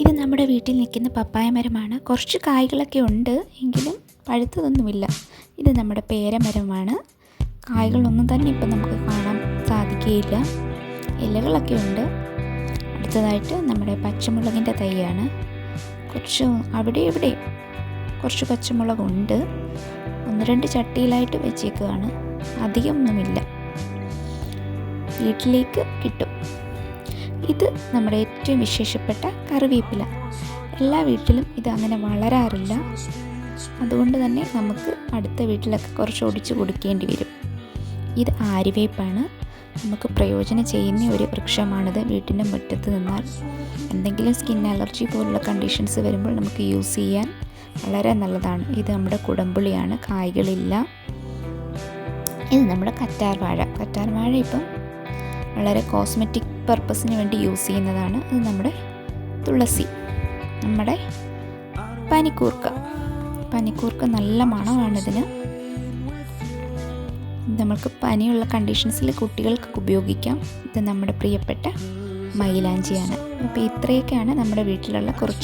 ഇത് നമ്മുടെ വീട്ടിൽ നിൽക്കുന്ന പപ്പായ മരമാണ്. കുറച്ച് കായ്കളൊക്കെ ഉണ്ട് എങ്കിലും പഴുത്തതൊന്നുമില്ല. ഇത് നമ്മുടെ പേരമരമാണ് കായ്കളൊന്നും തന്നെ ഇപ്പം നമുക്ക് കാണാൻ സാധിക്കുകയില്ല. ഇലകളൊക്കെ ഉണ്ട്. അടുത്തതായിട്ട് നമ്മുടെ പച്ചമുളകിന്റെ തൈയാണ്. കുറച്ച് അവിടെ ഇവിടെ കുറച്ച് പച്ചമുളകുണ്ട്. ഒന്ന് രണ്ട് ചട്ടിയിലായിട്ട് വെച്ചേക്കുകയാണ് അധികമൊന്നുമില്ല. വീട്ടിലേക്ക് കിട്ടും. ഇത് നമ്മുടെ ഏറ്റവും വിശേഷപ്പെട്ട കറിവേപ്പില. എല്ലാ വീട്ടിലും ഇത് അങ്ങനെ വളരാറില്ല. അതുകൊണ്ട് തന്നെ നമുക്ക് അടുത്ത വീട്ടിലൊക്കെ കുറച്ച് ഒടിച്ച് കൊടുക്കേണ്ടി വരും. ഇത് ആര്യവേപ്പാണ് നമുക്ക് പ്രയോജനം ചെയ്യുന്ന ഒരു വൃക്ഷമാണിത്. വീട്ടിന്റെ മുറ്റത്ത് നിന്നാൽ എന്തെങ്കിലും സ്കിൻ അലർജി പോലുള്ള കണ്ടീഷൻസ് വരുമ്പോൾ നമുക്ക് യൂസ് ചെയ്യാൻ വളരെ നല്ലതാണ്. ഇത് നമ്മുടെ കുടംപുളിയാണ്. കായ്കളില്ല. ഇത് നമ്മുടെ കറ്റാർവാഴ. വാഴ കറ്റാർ വാഴ ഇപ്പം വളരെ കോസ്മെറ്റിക് പർപ്പസിന് വേണ്ടി യൂസ് ചെയ്യുന്നതാണ് അത് നമ്മുടെ തുളസി. നമ്മുടെ പനിക്കൂർക്ക. പനിക്കൂർക്ക നല്ല മണമാണിതിന് ഇതിന്. നമ്മൾക്ക് പനിയുള്ള കണ്ടീഷൻസിൽ കുട്ടികൾക്ക് ഉപയോഗിക്കാം. ഇത് നമ്മുടെ പ്രിയപ്പെട്ട മൈലാഞ്ചിയാണ്. അപ്പോൾ ഇത്രയൊക്കെയാണ് നമ്മുടെ വീട്ടിലുള്ള കുറച്ച്